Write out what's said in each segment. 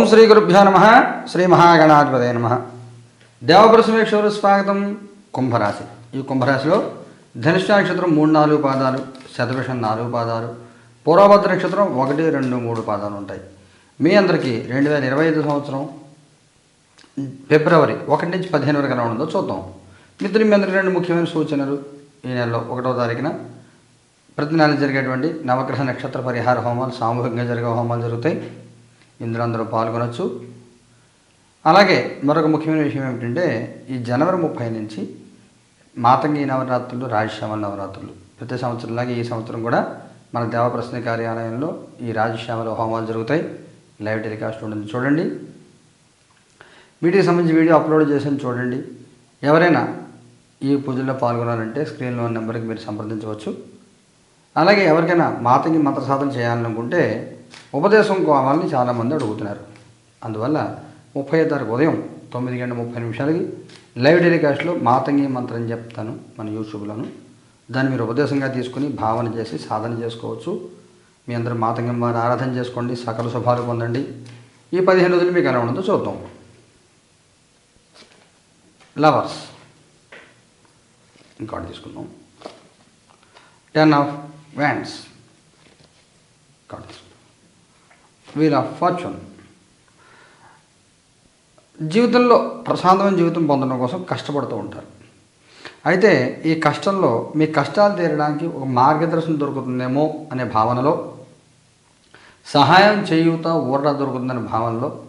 ఓం శ్రీ గురుభ్యో నమ. శ్రీ మహాగణాధిపతయ నమ. దేవపురసమేశ్వరు స్వాగతం కుంభరాశి. ఈ కుంభరాశిలో ధనిష్ట నక్షత్రం మూడు నాలుగు పాదాలు శతభిషం నాలుగు పాదాలు పూర్వభద్ర నక్షత్రం ఒకటి రెండు మూడు పాదాలు ఉంటాయి. మీ అందరికీ రెండు వేల ఇరవై ఐదు సంవత్సరం ఫిబ్రవరి ఒకటి నుంచి పదిహేను వరకు ఎలా ఉందో చూద్దాం. మిత్రులు మీ అందరికీ రెండు ముఖ్యమైన సూచనలు. ఈ నెలలో ఒకటో తారీఖున ప్రతి నెల జరిగేటువంటి నవగ్రహ నక్షత్ర పరిహార హోమాలు సామూహికంగా జరిగే హోమాలు జరుగుతాయి. ఇందులో అందరూ పాల్గొనవచ్చు అలాగే మరొక ముఖ్యమైన విషయం ఏమిటంటే ఈ జనవరి ముప్పై నుంచి మాతంగి నవరాత్రులు రాజశ్యామ నవరాత్రులు. ప్రతి సంవత్సరంలాగే ఈ సంవత్సరం కూడా మన దేవప్రశ్న కార్యాలయంలో ఈ రాజశ్యామల హోమాలు జరుగుతాయి. లైవ్ టెలికాస్ట్ ఉంటుంది. చూడండి. వీటికి సంబంధించి వీడియో అప్లోడ్ చేసాను చూడండి. ఎవరైనా ఈ పూజల్లో పాల్గొనాలంటే స్క్రీన్లో ఉన్న నెంబర్కి మీరు సంప్రదించవచ్చు. అలాగే ఎవరికైనా మాతంగి మంత్ర సాధన చేయాలనుకుంటే ఉపదేశం కావాలని చాలామంది అడుగుతున్నారు. అందువల్ల ముప్పై తారీఖు ఉదయం తొమ్మిది గంటల ముప్పై నిమిషాలకి లైవ్ టెలికాస్ట్లో మాతంగి మంత్రం చెప్తాను మన యూట్యూబ్లోను. దాన్ని మీరు ఉపదేశంగా తీసుకుని భావన చేసి సాధన చేసుకోవచ్చు. మీ అందరూ మాతంగం వారిని ఆరాధన చేసుకోండి సకల శుభాలు పొందండి. ఈ పదిహేను రోజులు మీకు ఎలా ఉండదో చూద్దాం. లవర్స్ ఇంకోటి తీసుకుందాం. టెన్ ఆఫ్ వ్యాండ్స్ కార్డ్ తీసుకుందాం. Wheel of fortune. జీవితంలో ప్రశాంతమైన జీవితం పొందడం కోసం కష్టపడుతూ ఉంటారు. అయితే ఈ కష్టంలో మీ కష్టాలు తీరడానికి ఒక మార్గదర్శనం దొరుకుతుందేమో అనే భావనలో సహాయం చేయుత ఊరట దొరుకుతుందనే భావనలో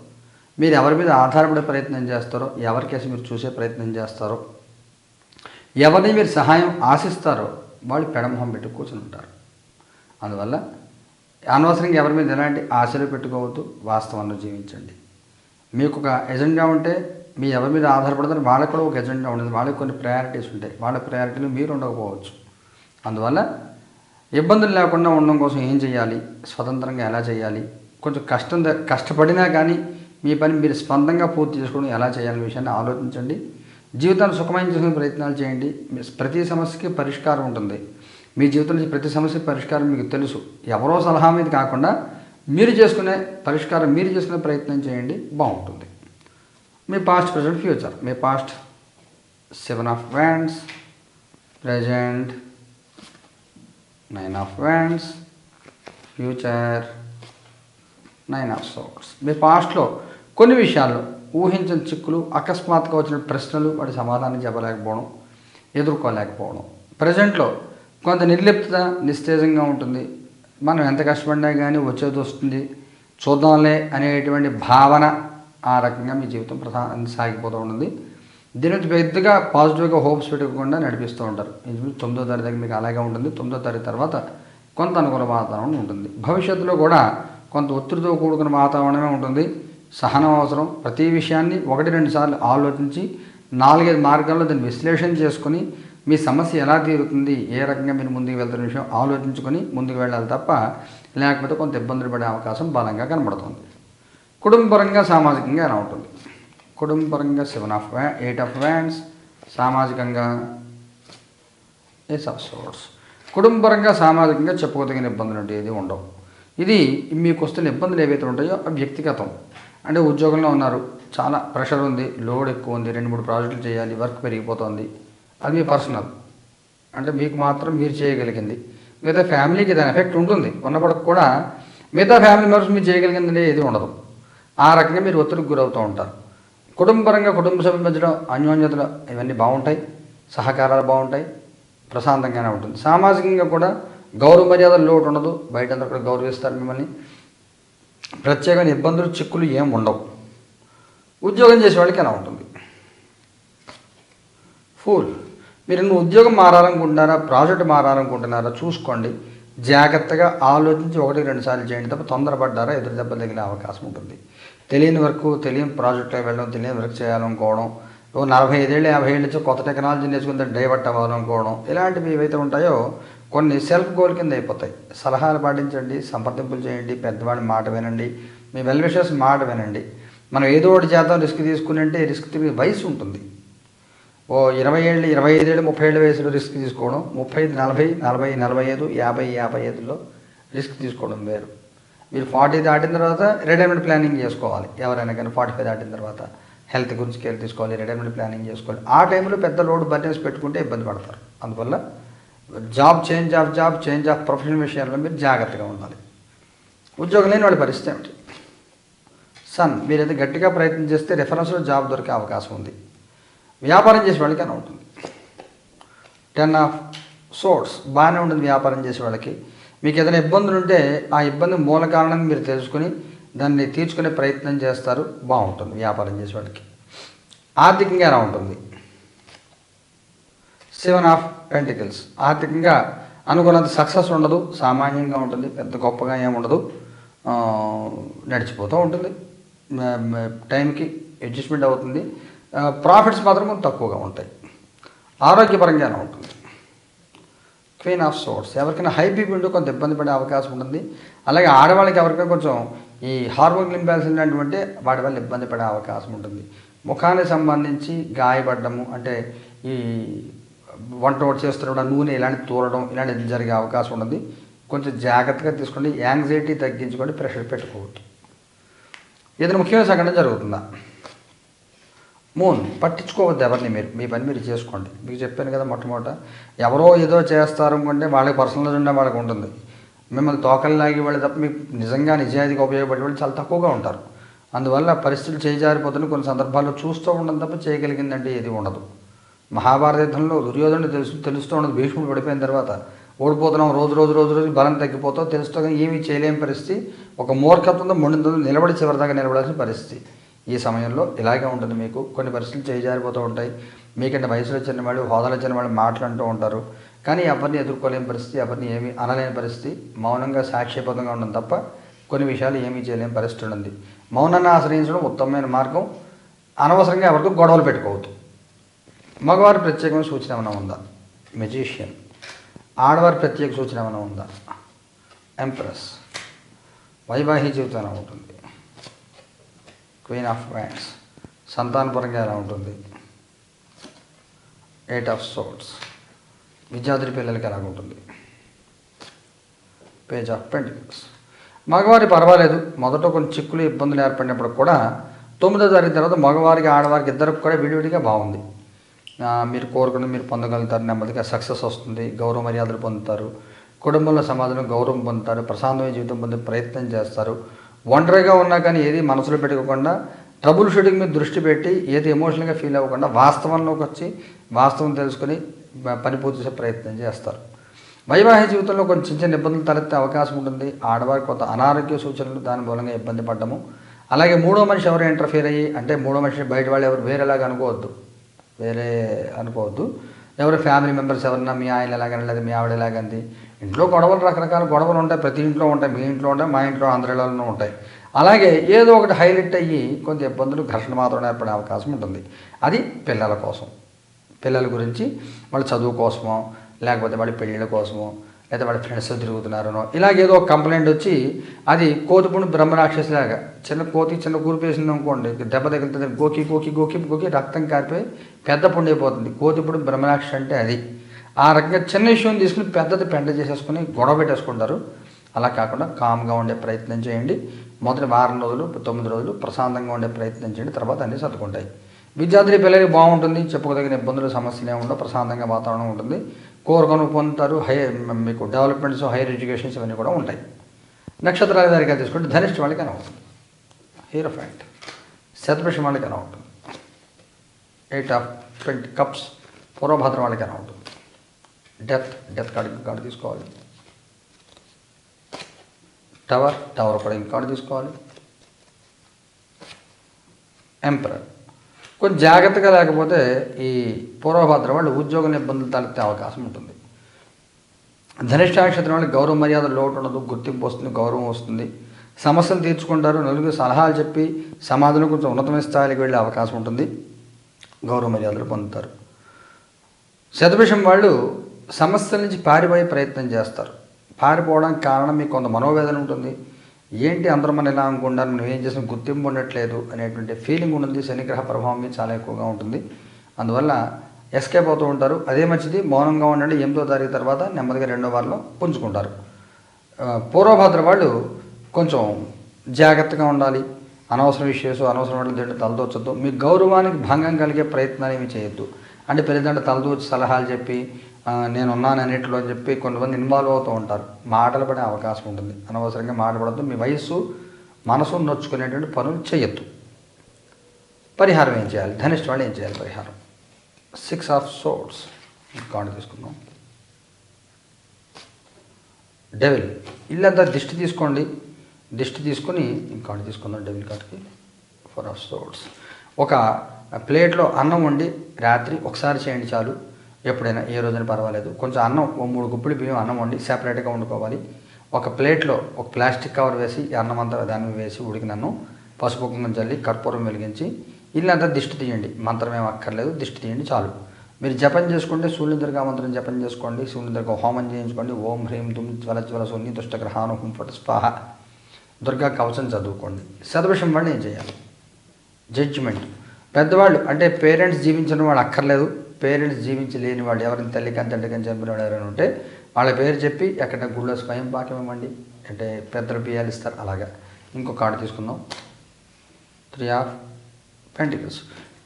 మీరు ఎవరి మీద ఆధారపడే ప్రయత్నం చేస్తారో ఎవరికేసి మీరు చూసే ప్రయత్నం చేస్తారో ఎవరిని మీరు సహాయం ఆశిస్తారో వాళ్ళు పెడమొహం పెట్టి కూర్చుని ఉంటారు. అందువల్ల అనవసరంగా ఎవరి మీద ఎలాంటి ఆశలు పెట్టుకోవద్దు వాస్తవంలో జీవించండి. మీకు ఒక ఎజెండా ఉంటే మీ ఎవరి మీద ఆధారపడతారు వాళ్ళకి కూడా ఒక ఎజెండా ఉండదు. వాళ్ళకి కొన్ని ప్రయారిటీస్ ఉంటాయి. వాళ్ళ ప్రయారిటీలు మీరు ఉండకపోవచ్చు. అందువల్ల ఇబ్బందులు లేకుండా ఉండడం కోసం ఏం చేయాలి? స్వతంత్రంగా ఎలా చేయాలి? కొంచెం కష్టం కష్టపడినా కానీ మీ పని మీరు స్వంతంగా పూర్తి చేసుకోవడం ఎలా చేయాలనే విషయాన్ని ఆలోచించండి. జీవితాన్ని సుఖమైన చేసుకునే ప్రయత్నాలు చేయండి. మీ ప్రతి సమస్యకి పరిష్కారం ఉంటుంది. మీ జీవితంలో ప్రతి సమస్య పరిష్కారం మీకు తెలుసు. ఎవరో సలహా మీద కాకుండా మీరు చేసుకునే పరిష్కారం మీరు చేసుకునే ప్రయత్నం చేయండి బాగుంటుంది. మీ past present future me past seven of wands present nine of wands future nine of swords మీ పాస్ట్లో కొన్ని విషయాల్లో ఊహించని చిక్కులు అకస్మాత్తుగా వచ్చిన ప్రశ్నలు వాటి సమాధానం చెప్పలేకపోవడం ఎదుర్కోలేకపోవడం. ప్రజెంట్లో కొంత నిర్లిప్త నిస్తేజంగా ఉంటుంది. మనం ఎంత కష్టపడినా కానీ వచ్చేది వస్తుంది. చూద్దాంలే అనేటువంటి భావన ఆ రకంగా మీ జీవితం ప్రధాన సాగిపోతూ ఉంటుంది. దీని నుంచి పెద్దగా పాజిటివ్గా హోప్స్ పెట్టకుండా నడిపిస్తూ ఉంటారు. తొమ్మిదో తారీఖు దగ్గర మీకు అలాగే ఉంటుంది. తొమ్మిదో తారీఖు తర్వాత కొంత అనుకూల వాతావరణం ఉంటుంది. భవిష్యత్తులో కూడా కొంత ఒత్తిడితో కూడుకున్న వాతావరణమే ఉంటుంది. సహనం అవసరం. ప్రతి విషయాన్ని ఒకటి రెండు సార్లు ఆలోచించి నాలుగైదు మార్గాల్లో దాన్ని విశ్లేషణ చేసుకొని మీ సమస్య ఎలా తీరుతుంది ఏ రకంగా మీరు ముందుకు వెళ్తున్న విషయం ఆలోచించుకొని ముందుకు వెళ్ళాలి తప్ప లేకపోతే కొంత ఇబ్బందులు పడే అవకాశం బలంగా కనబడుతుంది. కుటుంబపరంగా సామాజికంగా ఎలా ఉంటుంది? కుటుంబపరంగా సెవెన్ ఆఫ్ వ్యా ఎయిట్ ఆఫ్ వ్యాండ్స్ సామాజికంగా ఎస్ ఆఫ్ సోర్స్. కుటుంబపరంగా సామాజికంగా చెప్పుకోదగిన ఇబ్బందులు అంటే ఏది ఉండవు. ఇది మీకు వస్తున్న ఇబ్బందులు ఏవైతే ఉంటాయో అవి వ్యక్తిగతం. అంటే ఉద్యోగంలో ఉన్నారు చాలా ప్రెషర్ ఉంది లోడ్ ఎక్కువ ఉంది రెండు మూడు ప్రాజెక్టులు చేయాలి వర్క్ పెరిగిపోతుంది. అది మీ పర్సనల్. అంటే మీకు మాత్రం మీరు చేయగలిగింది. మిగతా ఫ్యామిలీకి దాని ఎఫెక్ట్ ఉంటుంది. ఉన్నప్పటికి కూడా మిగతా ఫ్యామిలీ మెంబర్స్ మీరు చేయగలిగింది ఏది ఉండదు. ఆ రకంగా మీరు ఒత్తిడికి గురవుతూ ఉంటారు. కుటుంబపరంగా కుటుంబ సభ్యుల మధ్యలో అన్యోన్యతలు ఇవన్నీ బాగుంటాయి. సహకారాలు బాగుంటాయి. ప్రశాంతంగానే ఉంటుంది. సామాజికంగా కూడా గౌరవ మర్యాదలు లోటు ఉండదు. బయట అందరూ కూడా గౌరవిస్తారు మిమ్మల్ని. ప్రత్యేకమైన ఇబ్బందులు చిక్కులు ఏం ఉండవు. ఉద్యోగం చేసే వాళ్ళకి ఎలా ఉంటుంది? ఫుల్ మీరు ఉద్యోగం మారాలనుకుంటున్నారా ప్రాజెక్ట్ మారాలనుకుంటున్నారా చూసుకోండి. జాగ్రత్తగా ఆలోచించి ఒకటి రెండు సార్లు చేయండి తప్ప తొందరపడ్డారా ఎదురు దెబ్బ తగిలే అవకాశం ఉంటుంది. తెలియని వరకు తెలియని ప్రాజెక్ట్లో వెళ్ళడం తెలియని వర్క్ చేయాలనుకోవడం ఓ నలభై ఐదేళ్ళు యాభై ఏళ్ళ నుంచి కొత్త టెక్నాలజీ నేర్చుకుంటే డైవర్ట్ అవ్వాలనుకోవడం ఇలాంటివి ఏవైతే ఉంటాయో కొన్ని సెల్ఫ్ గోల్ కింద అయిపోతాయి. సలహాలు పాటించండి సంప్రదింపులు చేయండి పెద్దవాడి మాట వినండి మీ వెల్విషర్స్ మాట వినండి. మనం ఏదో ఒకటి చేద్దాం రిస్క్ తీసుకుని అంటే రిస్క్ తిరిగి వయసు ఉంటుంది. ఓ ఇరవై ఏళ్ళు ఇరవై ఐదేళ్ళు ముప్పై ఏళ్ళ వయసులో రిస్క్ తీసుకోవడం ముప్పై ఐదు నలభై నలభై నలభై ఐదు యాభై యాభై ఐదులో రిస్క్ తీసుకోవడం వేరు. మీరు ఫార్టీ దాటిన తర్వాత రిటైర్మెంట్ ప్లానింగ్ చేసుకోవాలి. ఎవరైనా కానీ ఫార్టీ ఫైవ్ దాటిన తర్వాత హెల్త్ గురించి కేర్ తీసుకోవాలి రిటైర్మెంట్ ప్లానింగ్ చేసుకోవాలి. ఆ టైంలో పెద్ద లోడ్ బర్నెస్ పెట్టుకుంటే ఇబ్బంది పడతారు. అందువల్ల job change of job change of profession విషయాల్లో మీరు జాగ్రత్తగా ఉండాలి. ఉద్యోగం లేని వాళ్ళ పరిస్థితి ఏమిటి? సన్ మీరైతే గట్టిగా ప్రయత్నం చేస్తే రెఫరెన్స్లో జాబ్ దొరికే అవకాశం ఉంది. వ్యాపారం చేసే వాళ్ళకైనా ఉంటుంది టెన్ ఆఫ్ సోర్స్ బాగానే ఉంటుంది వ్యాపారం చేసే వాళ్ళకి. మీకు ఏదైనా ఇబ్బందులు ఉంటే ఆ ఇబ్బంది మూల కారణం మీరు తెలుసుకుని దాన్ని తీర్చుకునే ప్రయత్నం చేస్తారు బాగుంటుంది వ్యాపారం చేసే వాళ్ళకి. ఆర్థికంగా ఎలా ఉంటుంది? సెవెన్ ఆఫ్ పెంటికల్స్ ఆర్థికంగా అనుకున్నంత సక్సెస్ ఉండదు సామాన్యంగా ఉంటుంది పెద్ద గొప్పగా ఏముండదు ఉండదు నడిచిపోతూ ఉంటుంది. టైంకి అడ్జస్ట్మెంట్ అవుతుంది. ప్రాఫిట్స్ మాత్రం తక్కువగా ఉంటాయి. ఆరోగ్యపరంగానే ఉంటుంది. క్వీన్ ఆఫ్ సోర్స్ ఎవరికైనా హై బీపీ ఉంటే కొంత ఇబ్బంది పడే అవకాశం ఉంటుంది. అలాగే ఆడవాళ్ళకి ఎవరికైనా కొంచెం ఈ హార్మోన్ ఇంబ్యాలెన్స్ ఉన్నటువంటి వాటి వల్ల ఇబ్బంది పడే అవకాశం ఉంటుంది. ముఖానికి సంబంధించి గాయపడము అంటే ఈ వంట ఒకటి చేస్తున్నప్పుడు నూనె ఇలాంటి తూరడం ఇలాంటివి జరిగే అవకాశం ఉంటుంది. కొంచెం జాగ్రత్తగా తీసుకోండి. యాంగ్జైటీ తగ్గించుకోండి ప్రెషర్ పెట్టుకోవద్దు. ఏదైనా ముఖ్యమైన సంఘటన జరుగుతుందా? మూన్ పట్టించుకోవద్దు ఎవరిని మీరు. మీ పని మీరు చేసుకోండి. మీకు చెప్పాను కదా మొట్టమొదట ఎవరో ఏదో చేస్తారు అనుకుంటే వాళ్ళకి పర్సనల్ ఉండే వాళ్ళకి ఉంటుంది. మిమ్మల్ని తోకలు లాగి వాళ్ళు తప్ప మీకు నిజంగా నిజాయితీగా ఉపయోగపడే వాళ్ళు చాలా తక్కువగా ఉంటారు. అందువల్ల పరిస్థితులు చేజారిపోతున్న కొన్ని సందర్భాల్లో చూస్తూ ఉండడం తప్ప చేయగలిగిందంటే ఏది ఉండదు. మహాభారత యుద్ధంలో దుర్యోధనుడు తెలుసు తెలుస్తూ ఉండదు. భీష్ముడు పడిపోయిన తర్వాత ఓడిపోతున్నాం రోజు రోజు రోజు రోజు బలం తగ్గిపోతాం తెలుస్తూ ఏమీ చేయలేని పరిస్థితి. ఒక మూర్ఖత్వంతో మొండితో నిలబడి చివరిదాకా నిలబడాల్సిన పరిస్థితి. ఈ సమయంలో ఇలాగే ఉంటుంది మీకు. కొన్ని పరిస్థితులు చేజారిపోతూ ఉంటాయి. మీకంటే వయసులో చిన్న వాళ్ళు హోదాలో చిన్న వాళ్ళు మాట్లాడుతూ ఉంటారు. కానీ ఎవరిని ఎదుర్కోలేని పరిస్థితి ఎవరిని ఏమి అనలేని పరిస్థితి మౌనంగా సాక్ష్యపదంగా ఉండడం తప్ప కొన్ని విషయాలు ఏమీ చేయలేని పరిస్థితి ఉంది మౌనాన్ని ఆశ్రయించడం ఉత్తమమైన మార్గం. అనవసరంగా ఎవరికి గొడవలు పెట్టుకోవద్దు. మగవారి ప్రత్యేకమైన సూచన ఏమైనా ఉందా? మెజీషియన్ ఆడవారి ప్రత్యేక సూచన ఏమైనా ఉందా? ఎంప్రెస్ వైవాహిక జీవితం ఉంటుంది? క్వీన్ ఆఫ్ వ్యాండ్స్ సంతానపరంగా ఎలా ఉంటుంది. ఎయిట్ ఆఫ్ సోట్స్ విద్యార్థి పిల్లలకి ఎలా ఉంటుంది. పేజ్ ఆఫ్ పెంటికల్స్ మగవారి పర్వాలేదు. మొదట కొన్ని చిక్కులు ఇబ్బందులు ఏర్పడినప్పుడు కూడా తొమ్మిదో తారీఖు తర్వాత మగవారికి ఆడవారికి ఇద్దరికి కూడా విడివిడిగా బాగుంది. మీరు కోరుకుని మీరు పొందగలుగుతారు. నెమ్మదిగా సక్సెస్ వస్తుంది. గౌరవ మర్యాదలు పొందుతారు. కుటుంబంలో సమాజంలో గౌరవం పొందుతారు. ప్రశాంతమైన జీవితం పొందే ప్రయత్నం చేస్తారు. ఒంటరిగా ఉన్నా కానీ ఏది మనసులో పెట్టుకోకుండా ట్రబుల్ షూటింగ్ మీద దృష్టి పెట్టి ఏది ఎమోషనల్గా ఫీల్ అవ్వకుండా వాస్తవంలోకి వచ్చి వాస్తవం తెలుసుకొని పని పూర్తి చేసే ప్రయత్నం చేస్తారు. వైవాహిక జీవితంలో కొంచెం చిన్న చిన్న ఇబ్బందులు తలెత్తే అవకాశం ఉంటుంది. ఆడవారికి కొంత అనారోగ్య సూచనలు దాని మూలంగా ఇబ్బంది పడ్డము. అలాగే మూడో మనిషి ఎవరు ఇంటర్ఫీర్ అయ్యి అంటే మూడో మనిషి బయట వాళ్ళు ఎవరు వేరేలాగా అనుకోవద్దు. వేరే అనుకోవద్దు. ఎవరు ఫ్యామిలీ మెంబర్స్ ఎవరన్నా మీ ఆయన ఎలాగని లేదా మీ ఆవిడ ఎలాగంది? ఇంట్లో గొడవలు రకరకాల గొడవలు ఉంటాయి. ప్రతి ఇంట్లో ఉంటాయి. మీ ఇంట్లో ఉంటాయి. మా ఇంట్లో అందరిలోనూ ఉంటాయి. అలాగే ఏదో ఒకటి హైలైట్ అయ్యి కొంత ఇబ్బందులు ఘర్షణ మాత్రం ఏర్పడే అవకాశం ఉంటుంది. అది పిల్లల కోసం. పిల్లల గురించి వాళ్ళ చదువు కోసమో లేకపోతే వాళ్ళ పెళ్ళిళ్ళ కోసమో లేదా వాళ్ళ ఫ్రెండ్స్ తిరుగుతున్నారనో. ఇలాగేదో కంప్లైంట్ వచ్చి అది కోతిపుండు బ్రహ్మరాక్షసిలాగా. చిన్న కోతి చిన్న కూరిపేసింది అనుకోండి దెబ్బ తగిలితే గోకి గోకి గోకి గోకి రక్తం కారిపోయి పెద్ద పుండు అయిపోతుంది. కోతిపుడు బ్రహ్మరాక్షసి అంటే అది. ఆ రకంగా చిన్న విషయం తీసుకుని పెద్దది పెండ చేసేసుకుని గొడవ పెట్టేసుకుంటారు. అలా కాకుండా కామ్గా ఉండే ప్రయత్నం చేయండి. మొదటి వారం రోజులు తొమ్మిది రోజులు ప్రశాంతంగా ఉండే ప్రయత్నం చేయండి. తర్వాత అన్నీ సర్దుకుంటాయి. విద్యార్థి పిల్లలకి బాగుంటుంది. చెప్పుకోదగిన ఇబ్బందులు సమస్యలు ఏమి ఉండవు. ప్రశాంతంగా వాతావరణం ఉంటుంది. కోరుకొని పొందుతారు హై మీకు డెవలప్మెంట్స్ హైయర్ ఎడ్యుకేషన్స్ ఇవన్నీ కూడా ఉంటాయి. నక్షత్రాల దారిగా తీసుకుంటే ధనిష్ట వాళ్ళకి అనవుతుంది హీరో ఫ్యాంట్ శతపక్షం వాళ్ళకి అనవుతుంది ఎయిట్ ఆఫ్ ట్వంటీ కప్స్ పూర్వభద్రం వాళ్ళకి అనవుతుంది డెత్ డెత్ కార్డు కార్డు తీసుకోవాలి. టవర్ టవర్ కూడా ఇంక కార్డు తీసుకోవాలి. ఎంపరర్ కొంచెం జాగ్రత్తగా లేకపోతే ఈ పూర్వభద్రం వాళ్ళు ఉద్యోగ ఇబ్బందులు తలెత్తే అవకాశం ఉంటుంది. ధనిష్ట నక్షత్రం వాళ్ళకి గౌరవ మర్యాద లోటు ఉండదు గుర్తింపు వస్తుంది గౌరవం వస్తుంది. సమస్యలు తీర్చుకుంటారు నలుగురు సలహాలు చెప్పి సమాజంలో కొంచెం ఉన్నతమైన స్థాయికి వెళ్ళే అవకాశం ఉంటుంది. గౌరవ మర్యాదలు పొందుతారు. శతభిషం వాళ్ళు సమస్యల నుంచి పారిపోయే ప్రయత్నం చేస్తారు. పారిపోవడానికి కారణం మీకు కొంత మనోవేదన ఉంటుంది. ఏంటి అందరం మనం ఇలా అనుకుంటారు మనం ఏం చేసినా గుర్తింపు ఉండట్లేదు అనేటువంటి ఫీలింగ్ ఉంటుంది. శనిగ్రహ ప్రభావం మీద చాలా ఎక్కువగా ఉంటుంది. అందువల్ల ఎస్కేప్ అవుతూ ఉంటారు. అదే మంచిది. మౌనంగా ఉండండి. ఎనిమిదో తారీఖు తర్వాత నెమ్మదిగా రెండో వారంలో పుంజుకుంటారు. పూర్వభద్ర వాళ్ళు కొంచెం జాగ్రత్తగా ఉండాలి. అనవసర విషయాలు అనవసరం తింటే తలదోచద్దు మీ గౌరవానికి భంగం కలిగే ప్రయత్నాలు ఏమి చేయొద్దు. అంటే పెద్దదంటే తలదోచి సలహాలు చెప్పి నేను ఉన్నాను అన్నింటిలో అని చెప్పి కొంతమంది ఇన్వాల్వ్ అవుతూ ఉంటారు. మాటలు పడే అవకాశం ఉంటుంది. అనవసరంగా మాట్లాడద్దు మీ వయస్సు మనసు నొచ్చుకునేటువంటి పనులు చేయొద్దు పరిహారం ఏం చేయాలి? ధనిష్ట వాళ్ళు ఏం చేయాలి పరిహారం? సిక్స్ ఆఫ్ సోర్స్ కార్డు తీసుకుందాం. డెవిల్ ఇల్లంతా దిష్టి తీసుకోండి. దిష్టి తీసుకొని కార్డు తీసుకుందాం డెవిల్ కార్డ్కి ఫోర్ ఆఫ్ సోర్స్ ఒక ప్లేట్లో అన్నం వండి రాత్రి ఒకసారి చేయండి చాలు. ఎప్పుడైనా ఏ రోజైనా పర్వాలేదు. కొంచెం అన్నం ఓ మూడు గుప్పిడి బియ్యం అన్నం వండి సెపరేట్గా వండుకోవాలి. ఒక ప్లేట్లో ఒక ప్లాస్టిక్ కవర్ వేసి అన్నం అంతా దాన్ని వేసి ఉడికినాను పసుపు కుంకుమ చల్లి కర్పూరం వెలిగించి ఇల్లంతా దిష్టి తీయండి. మంత్రం ఏం అక్కర్లేదు దిష్టి తీయండి చాలు. మీరు జపం చేసుకుంటే సూర్యదుర్గా మంత్రం జపం చేసుకోండి సూర్యదుర్గా హోమం చేయించుకోండి. ఓం హ్రీం తుమ్ జ్వల జ్వల శూన్య దుష్టగ్రహాను హుం ఫట్ స్పాహ దుర్గా కవచం చదువుకోండి. శతవిషం వాళ్ళు ఏం చేయాలి? జడ్జిమెంట్. పెద్దవాళ్ళు అంటే పేరెంట్స్ జీవించిన వాళ్ళు అక్కర్లేదు. పేరెంట్స్ జీవించి లేని వాళ్ళు ఎవరిని తల్లి తండ్రికని చంపిన వాళ్ళు ఎవరైనా ఉంటే వాళ్ళ పేరు చెప్పి ఎక్కడ గుళ్ళో స్వయం పాకం ఇవ్వండి. అంటే పెద్దలు బియ్యాలు ఇస్తారు. అలాగా. ఇంకో కార్డు తీసుకుందాం. త్రీ ఆఫ్ పెంటికల్స్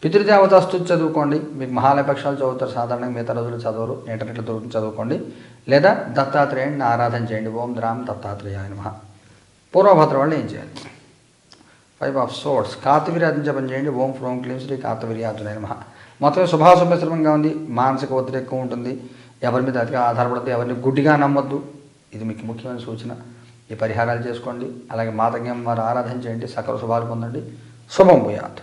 పితృదేవత స్థుతి చదువుకోండి. మీకు మహాలయపక్షాలు చదువుతారు. సాధారణంగా మిగతా రోజులు చదవరు. ఇంటర్నెట్లో దొరుకుతుంది చదువుకోండి. లేదా దత్తాత్రేయుడిని ఆరాధన చేయండి. ఓం ద్రామ్ దత్తాత్రేయాయ మహా పూర్వభద్రం వాళ్ళు ఏం చేయాలి? ఫైవ్ ఆఫ్ సోర్స్ కార్తవీర్యాజన జపం చేయండి. ఓం ఫ్రోం క్లీం శ్రీ కార్తవీర్యాజన మహా మొత్తం శుభాశుభశ్రమంగా ఉంది. మానసిక ఒత్తిడి ఎక్కువ ఉంటుంది. ఎవరి మీద అతిగా ఆధారపడద్దు. ఎవరిని గుడ్డిగా నమ్మొద్దు. ఇది మీకు ముఖ్యమైన సూచన. ఈ పరిహారాలు చేసుకోండి. అలాగే మాతజ్ఞం వారు ఆరాధన చేయండి. సకల శుభాలు పొందండి. శుభం పోయాత్